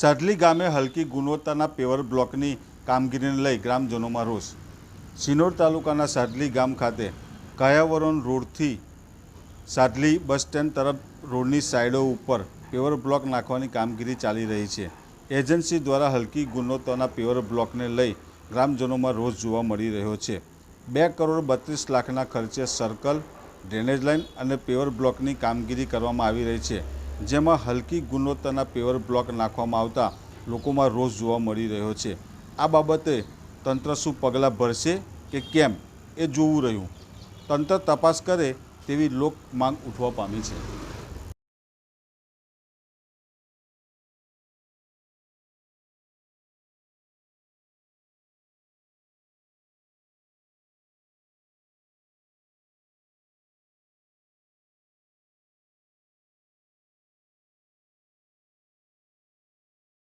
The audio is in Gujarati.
સાડલી ગામે હલકી ગુણવત્તાના પેવર બ્લોકની કામગીરીને લઈ ગ્રામજનોમાં રોષ. સિનોર તાલુકાના સાઢલી ગામ ખાતે કાયાવરણ રોડથી સાઢલી બસ સ્ટેન્ડ તરફ રોડની સાઈડો ઉપર પેવર બ્લોક નાખવાની કામગીરી ચાલી રહી છે. એજન્સી દ્વારા હલકી ગુણવત્તાના પેવર બ્લોકને લઈ ગ્રામજનોમાં રોષ જોવા મળી રહ્યો છે. બે કરોડ બત્રીસ લાખના ખર્ચે સર્કલ, ડ્રેનેજ લાઇન અને પેવર બ્લોકની કામગીરી કરવામાં આવી રહી છે. જેમાં હલકી ગુણવત્તાના પેવર બ્લોક નાખવામાં આવતા લોકોમાં રોષ જોવા મળી રહ્યો છે. આ બાબતે તંત્ર શું પગલાં ભરશે કે કેમ એ જોવું રહ્યું. તંત્ર તપાસ કરે તેવી લોક માંગ ઉઠવા પામી છે.